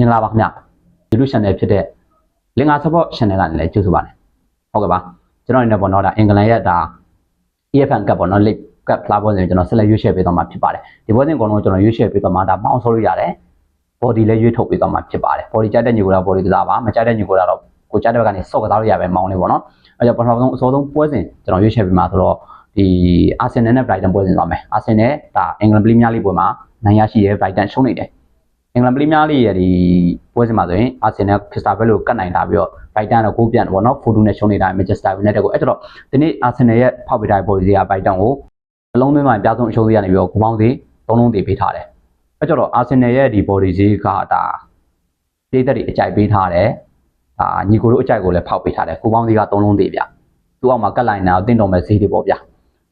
မင်္ဂလာပါခင်ဗျ YouTube channel ဖြစ်တဲ့ Linga Support channel ကနေလည်းကြိုဆိုပါတယ်ဟုတ်ကဲ့ပါကျွန်တော်အနေနဲ့ပေါ့နော်ဒါအင်္ဂလန်ရဲ့ဒါ EFN ကပ်ပေါ့နော် League Cup ဖလားပွဲစဉ်ကျွန်တော်ဆက်လက်ရွေးချယ်ပေးသွားမှာဖြစ်ပါတယ်ဒီပွဲစဉ်အကုန်လုံးကျွန်တော်ရွေးချယ်ပေးသွားမှာဒါပေါင်းဆိုလို့ရတယ် body လည်းရွေးထုတ်ပေးသွားမှာဖြစ်ပါတယ် body ကြိုက်တဲ့ညီကိုတော့ body ကစားပါမကြိုက်တဲ့ညီကိုတော့ကိုကြိုက်တဲ့ဘက်ကနေဆော့ကစားလို့ရပဲမောင်းနေပေါ့နော်အဲကြောင့်ပထမဆုံးအစောဆုံးပွဲစဉ်ကျွန်တော်ရွေးချယ်ပေးမှာဆိုတော့ဒီအာဆင်နယ်နဲ့ Brighton ပွဲစဉ်သွားမယ်အာဆင်နယ်ဒါအင်္ဂလန်ပရီးမီးယားလိပွဲမှာနိုင်ရရှိရဲ Brighton ရှုံးနေတယ် အင်္ဂလန်ပရီးမီးယားလိရဲ့ဒီပွဲစဉ်မှာဆိုရင်အာဆင်နယ်ခရစ္စတာဘဲလို့ကတ်နိုင်တာပြီးတော့ဘိုက်တန်တော့ကိုပြန်တယ်ပေါ့နော်ဖိုတူနဲ့ရှုံးနေတာမန်ချက်စတာယူနိုက်တက်ကိုအဲ့တော့ဒီနေ့အာဆင်နယ်ရဲ့ဖောက်ပေးထားတဲ့ပေါ်လစီကဘိုက်တန်ကိုအလုံးသွင်းမှပြဆုံးအရှုံးသေးရနေပြီးတော့ကိုပေါင်းသေးသုံးလုံးသေးပေးထားတယ်အဲ့တော့အာဆင်နယ်ရဲ့ဒီပေါ်လစီကဒါပြည်သက်တွေအကြိုက်ပေးထားတယ်ဒါညီကိုတို့အကြိုက်ကိုလည်းဖောက်ပေးထားတယ်ကိုပေါင်းသေးကသုံးလုံးသေးဗျသူ့အောက်မှာကတ်လိုက်နေတာတင့်တော်မဲ့ဈေးတွေပေါ့ဗျ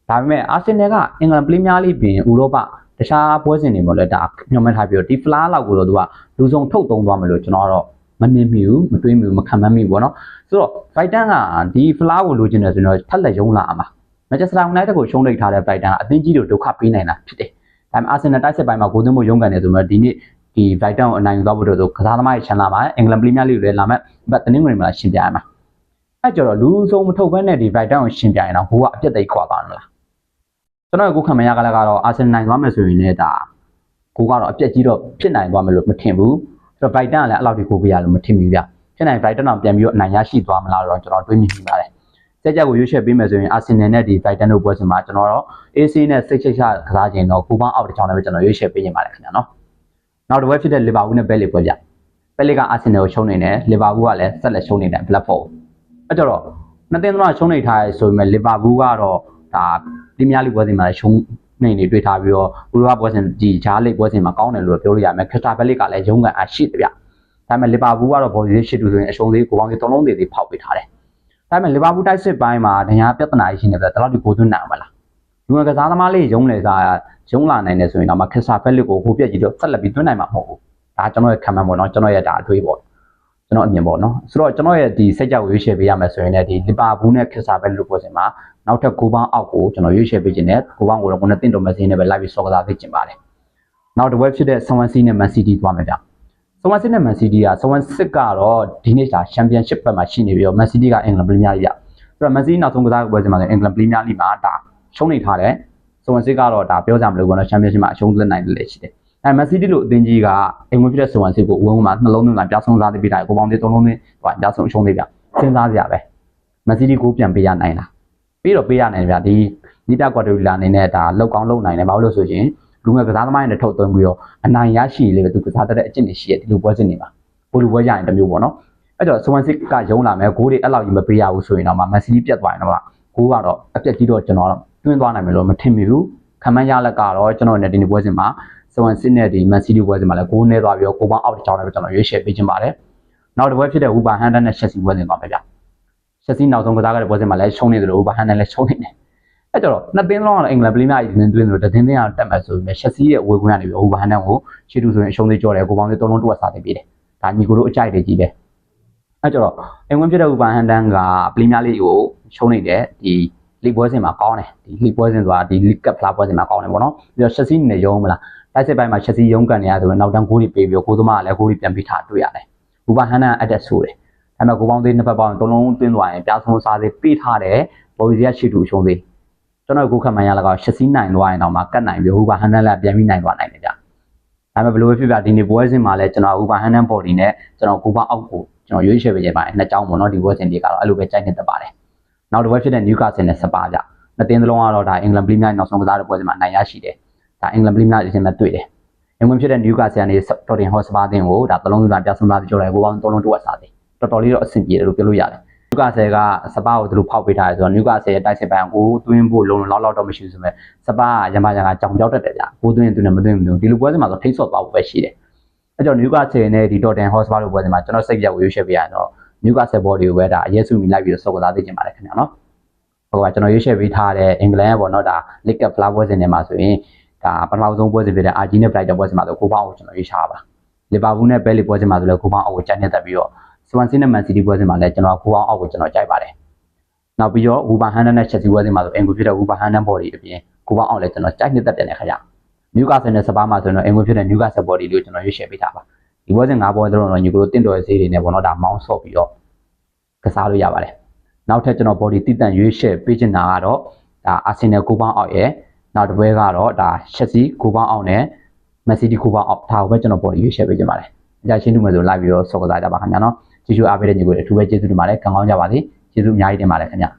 ဒါပေမဲ့အာဆင်နယ်ကအင်္ဂလန်ပရီးမီးယားလိပြင်ဥရောပ တခြားပွဲစဉ်တွေမှာလည်းဒါညွှန်မှတ်ထားပြီးတော့ဒီဖလားလောက်ကိုတော့သူကလူစုံထုတ်သုံးသွားမယ်လို့ကျွန်တော်ကတော့မမြင်မိဘူးမတွေးမိဘူးမခံမမိဘူးပေါ့နော်ဆိုတော့ Brighton ကဒီဖလားကိုလိုချင်တယ်ဆိုရင်တော့ထက်လက်ရုံးလာအောင်ပါ Manchester United ကိုရှုံးလိုက်ထားတဲ့ Brighton ကအသင်းကြီးတို့ဒုက္ခပေးနိုင်တာဖြစ်တယ်ဒါပေမဲ့ Arsenal တိုက်စစ်ပိုင်းမှာဂိုးသွင်းဖို့ရုန်းကန်နေဆိုတော့ဒီနေ့ဒီ Brighton ကိုအနိုင်ယူသွားဖို့တော့ကစားသမားရဲ့ချန်လာမှာအင်္ဂလန်ပရီးမီးယားလိကိုလည်းလာမဲ့ဘတ်တနင်္ဂနွေမှာရှင်ပြရမှာအဲ့ကြတော့လူစုံမထုတ်ဘဲနဲ့ဒီ Brighton ကိုရှင်ပြရင်တော့ဘိုးကအပြတ်သိခွာသွားမှာလား ကျွန်တော်ကကိုခံမရကလည်းကတော့ Arsenal နိုင်သွားမယ်ဆိုရင်လည်းဒါကိုကတော့အပြက်ကြီးတော့ဖြစ်နိုင်သွားမယ်လို့မထင်ဘူးဆိုတော့ Brighton ကလည်းအဲ့လောက်ဒီကိုပြရလို့မထင်ဘူးဗျဖြစ်နိုင် Brighton တော့ပြန်ပြီးတော့အနိုင်ရရှိသွားမလားတော့ကျွန်တော်တွေးမိမိပါတယ်ကြက်ကြက်ကိုရွေးချယ်ပေးမယ်ဆိုရင် Arsenal နဲ့ဒီ Brighton တို့ပွဲစဉ်မှာကျွန်တော်တော့ AC နဲ့စိတ်ချိတ်ချကစားခြင်းတော့ကိုပေါင်းအောက်တစ်ချောင်းနဲ့ပဲကျွန်တော်ရွေးချယ်ပေးနေပါတယ်ခင်ဗျာနော်နောက်တစ်ပွဲဖြစ်တဲ့ Liverpool နဲ့ Burnley ပွဲပြပဲလီက Arsenal ကိုရှုံးနေတယ် Liverpool ကလည်းဆက်လက်ရှုံးနေတယ် Blackpool အဲ့ကြတော့နှစ်သင်းတော့ရှုံးနေထားရဲဆိုပေမဲ့ Liverpool ကတော့ ဒါပရီးမီးယားလိပွဲစဉ်မှာရှုံးနေနေတွေ့ထားပြီးတော့ဥရောပပွဲစဉ်ဒီဂျားလိပွဲစဉ်မှာကောင်းတယ်လို့ပြောလို့ရမယ်ခရစ်စတာဘဲလစ်ကလည်းရုန်းကန်အားရှိတယ်ဗျဒါပေမဲ့ Liverpool ကတော့ဘော်လီလေးရှိတူဆိုရင်အရှုံးသေးကိုပေါင်းသေးသုံးလုံးသေးသေးဖောက်ပေးထားတယ်ဒါပေမဲ့ Liverpool တိုက်စစ်ပိုင်းမှာဒဏ်ရာပြဿနာရှိနေတယ်ဒါတော့ဒီကိုသွင်းနိုင်အောင်မလားလူငယ်ကစားသမားလေးရုံးလေစားရုံးလာနိုင်တယ်ဆိုရင်တော့မခရစ်စတာဘဲလစ်ကိုဟိုပြက်ကြီးတော့ဆက်လက်ပြီးသွင်းနိုင်မှာမဟုတ်ဘူးဒါကျွန်တော်ရဲ့ခံမှန်းပေါ့နော်ကျွန်တော်ရဲ့ဒါအတွေးပေါ့ ကျွန်တော်အမြင်ပေါ့နော်ဆိုတော့ကျွန်တော်ရဲ့ဒီစိတ်ကြောက်ရွေးချယ်ပေးရမယ်ဆိုရင်လည်းဒီလီဗာပူးနဲ့ခရစ်စတာဘဲလစ်ပွဲစဉ်မှာနောက်ထပ်ကိုပေါင်းအောက်ကိုကျွန်တော်ရွေးချယ်ပေးခြင်းနဲ့ကိုပေါင်းကိုတော့ကိုနဲ့တင့်တော်မစင်းနဲ့ပဲလိုက်ပြီးစောကစားပေးခြင်းပါတယ်နောက်တစ်ပွဲဖြစ်တဲ့ဆဝန်စီနဲ့မန်စီးတီးသွားမယ်ဗျဆဝန်စီနဲ့မန်စီးတီးကဆဝန်စစ်ကတော့ဒီနေ့ကျချန်ပီယံရှစ်ဘက်မှာရှိနေပြီးတော့မန်စီးတီးကအင်္ဂလန်ပရီးမီးယားလိဆိုတော့မန်စီးတီးနောက်ဆုံးကစားပွဲစဉ်မှာဆိုအင်္ဂလန်ပရီးမီးယားလိမှာဒါရှုံးနေထားတယ်ဆဝန်စစ်ကတော့ဒါပြောကြမလို့ဘောနော်ချန်ပီယံရှစ်မှာအရှုံးသွင်းနိုင်တယ်လေရှိတယ် အဲမန်စီးတီးလို့အသင်းကြီးကအိမ်ဝင်ဖြစ်တဲ့ဆဝန်စစ်ကိုအဝန်းဝန်းမှာနှလုံးသွင်းလာပြဆုံးစားပေးတာကိုပေါင်းသေးသုံးလုံးသွင်းဟိုပြဆုံးအရှုံးသေးပြစဉ်းစားစရာပဲမန်စီးတီးကိုပြန်ပေးရနိုင်လားပြီးတော့ပေးရနိုင်တယ်ဗျဒီနိပြကွာတိုရီလာအနေနဲ့ဒါလောက်ကောင်းလောက်နိုင်တယ်ဘာလို့လဲဆိုရင်လူငယ်ကစားသမားတွေနဲ့ထုတ်သွင်းပြီးတော့အနိုင်ရရှိလေပဲသူကစားတတ်တဲ့အကျင့်တွေရှိရဲ့ဒီလိုပွဲစဉ်တွေမှာပိုလူပွဲရရင်တစ်မျိုးပေါ့နော်အဲ့တော့ဆွမ်စစ်ကရုံးလာမယ်ဂိုးတွေအဲ့လောက်ကြီးမပေးရဘူးဆိုရင်တော့မန်စီးတီးပြတ်သွားရင်တော့ဂိုးကတော့အပြက်ကြီးတော့ကျွန်တော်တွင်းသွားနိုင်မယ်လို့မထင်မိဘူး ခံမှန်းရလက်ကတော့ကျွန်တော်နဲ့ဒီနေ့ပွဲစဉ်မှာဆွမ်စစ်နဲ့ဒီမန်စီးတီးပွဲစဉ်မှာလည်းဂိုးနဲ့သွားပြီးတော့ကိုပေါင်းအောက်တစ်ချောင်းနဲ့ပဲကျွန်တော်ရွေးချယ်ပေးခြင်းပါတယ်နောက်တစ်ပွဲဖြစ်တဲ့ဝူပါဟန်ဒန်နဲ့ရှက်စီပွဲစဉ်သွားမယ်ဗျရှက်စီနောက်ဆုံးကစားခဲ့တဲ့ပွဲစဉ်မှာလည်းရှုံးနေတယ်လို့ဝူပါဟန်ဒန်လည်းရှုံးနေတယ်အဲ့ကြတော့နှစ်သင်းလုံးကတော့အင်္ဂလန်ပရီးမီးယားကြီးတင်းသွင်းလို့တသင်းသင်းကတော့တက်မှတ်ဆိုပြီးရှက်စီရဲ့ဝေခွင့်ကနေပြီးဟိုဘာဟန်နန်ကိုရှီတူဆိုရင်အရှုံးသေးကြောတယ်ကိုပေါင်းသေးသုံးလုံးတွက်စားသိပေးတယ်ဒါညီကိုတို့အကြိုက်တွေကြီးတယ်အဲ့ကြတော့အင်ဝင်ဖြစ်တဲ့ဟိုဘာဟန်နန်ကပရီးမီးယားလိကိုရှုံးနေတယ်ဒီ လိပွဲစဉ်မှာကောင်းတယ်ဒီလိပွဲစဉ်ဆိုတာဒီလိကပ်ဖလားပွဲစဉ်မှာကောင်းတယ်ပေါ့နော်ပြီးတော့ရှက်စီနဲ့ရုံးမလားတိုက်စစ်ပိုင်းမှာရှက်စီရုံးကန်နေရဆိုရင်နောက်တန်းဂိုးတွေပေးပြီးကိုသမားကလည်းဂိုးတွေပြန်ပြီးထားတွေ့ရတယ်ဟိုဘာဟန်နန်အတက်ဆိုတယ်ဒါပေမဲ့ကိုပေါင်းသေးနှစ်ဖက်ပေါင်းသုံးလုံးသွင်းသွားရင်ပြားဆုံးစားသေးပေးထားတယ်ဘော်ဗီစီကရှီတူရှုံးသေးကျွန်တော်ကိုခက်မှန်ရလကောရှစ်စီးနိုင်သွားရင်တော့မှကတ်နိုင်ပြီဟိုဘာဟန်နန်လည်းပြန်ပြီးနိုင်သွားနိုင်တယ်ဗျ။ဒါပေမဲ့ဘယ်လိုဖြစ်ဖြစ်ဒီနေ့ပွဲစဉ်မှာလည်းကျွန်တော်ဟိုဘာဟန်နန်ဘော်ဒီနဲ့ကျွန်တော်ကိုဘာအောက်ကိုကျွန်တော်ရွေးချယ်ပေးခြင်းပါတယ်နှစ်ကြောင်းပေါ့နော်ဒီပွဲစဉ်တွေကတော့အဲ့လိုပဲကြိုက်နေတတ်ပါတယ်။ နောက်တစ်ပွဲဖြစ်တဲ့နျူကာဆယ်နဲ့စပါကြ။နှစ်တင်းသလုံးကတော့ဒါအင်္ဂလန်ပရီးမီးယားနောက်ဆုံးကစားတဲ့ပွဲစဉ်မှာနိုင်ရရှိတယ်။ဒါအင်္ဂလန်ပရီးမီးယားအချင်းနဲ့တွေ့တယ်။အင်္ဂလန်ဖြစ်တဲ့နျူကာဆယ်ကနေတော်တင်ဟော့စပါတင်ကိုဒါသလုံးစုံပြဆုံးသားကြော်တယ်ကိုပေါင်းသုံးလုံးတွက်စားတယ်။တော်တော်လေးတော့အဆင်ပြေတယ်လို့ပြောလို့ရတယ်။နျူကာဆယ်ကစပါကိုသူတို့ဖောက်ပေးထားတယ်ဆိုတော့နျူကာဆယ်ရဲ့တိုက်စစ်ပိုင်းကိုသွင်းဖို့လုံးလုံးလောက်လောက်တော့မရှိဘူးဆိုမဲ့စပါကရမရကကြောင်ကြောက်တတ်တယ်ဗျာကိုသွင်းသူနဲ့မသွင်းဘူးဒီလိုပွဲစဉ်မှာဆိုထိတ်ဆော့သွားဖို့ပဲရှိတယ်အဲကြောင့်နျူကာဆယ်နဲ့ဒီဒေါ်တန်ဟော့စပါလိုပွဲစဉ်မှာကျွန်တော်စိတ်ပြောက်ဝေရွှေ့ပေးရရင်တော့ နျူကာဆယ်ဘော်ဒီကိုပဲဒါအရေးစုမိလိုက်ပြီးတော့စောကစားသိချင်ပါတယ်ခင်ဗျာနော်ဟိုကကျွန်တော်ရွေးချယ်ပေးထားတဲ့အင်္ဂလန်ရဲ့ပေါ့နော်ဒါ League Cup ဖလားပွဲစဉ်တွေမှာဆိုရင်ဒါပထမဆုံးပွဲစဉ်ဖြစ်တဲ့ RG နဲ့ Brighton ပွဲစဉ်မှာဆိုကိုပေါင်းကိုကျွန်တော်ရွေးချပါလီဗာပူးနဲ့ဘဲလီပွဲစဉ်မှာဆိုလည်းကိုပေါင်းအောက်ကိုကြိုက်နေတတ်ပြီးတော့စဝန်စီနဲ့မန်စီးတီးပွဲစဉ်မှာလည်းကျွန်တော်ကိုပေါင်းအောက်ကိုကျွန်တော်ကြိုက်ပါတယ်နောက်ပြီးတော့ဝူဘာဟန်ဒန်နဲ့ချက်စီပွဲစဉ်မှာဆိုအင်ကိုဖြစ်တဲ့ဝူဘာဟန်ဒန်ဘော်ဒီအပြင်ကိုပေါင်းအောက်လည်းကျွန်တော်ကြိုက်နေတတ်တယ်ခင်ဗျာနျူကာဆယ်နဲ့စပါးမှာဆိုရင်တော့အင်ကိုဖြစ်တဲ့နျူကာဆယ်ဘော်ဒီလို့ကျွန်တော်ရွေးချယ်ပေးထားပါ ဒီပွဲစဉ်၅ပွဲတော့ညီကိုတို့တင့်တော်ရဲ့ဈေးတွေနဲ့ပေါ့နော်ဒါမောင်းဆော့ပြီးတော့ကစားလို့ရပါတယ်နောက်ထပ်ကျွန်တော် body တိတန့်ရွေးရှယ်ပေးချင်တာကတော့ဒါ Arsenal ကိုပေါင်းအောက်ရဲ့နောက်တစ်ပွဲကတော့ဒါ Chelsea ကိုပေါင်းအောက်နဲ့ Man City ကိုပေါင်းအောက်ဒါကိုပဲကျွန်တော် body ရွေးရှယ်ပေးချင်ပါတယ်အကြရှင်းတူမယ်ဆိုလိုက်ပြီးတော့ဆော့ကစားကြပါခင်ဗျာနော်ကျေးဇူးအားပေးတဲ့ညီကိုတွေအထူးပဲကျေးဇူးတင်ပါတယ်ကံကောင်းကြပါစေကျေးဇူးအများကြီးတင်ပါတယ်ခင်ဗျာ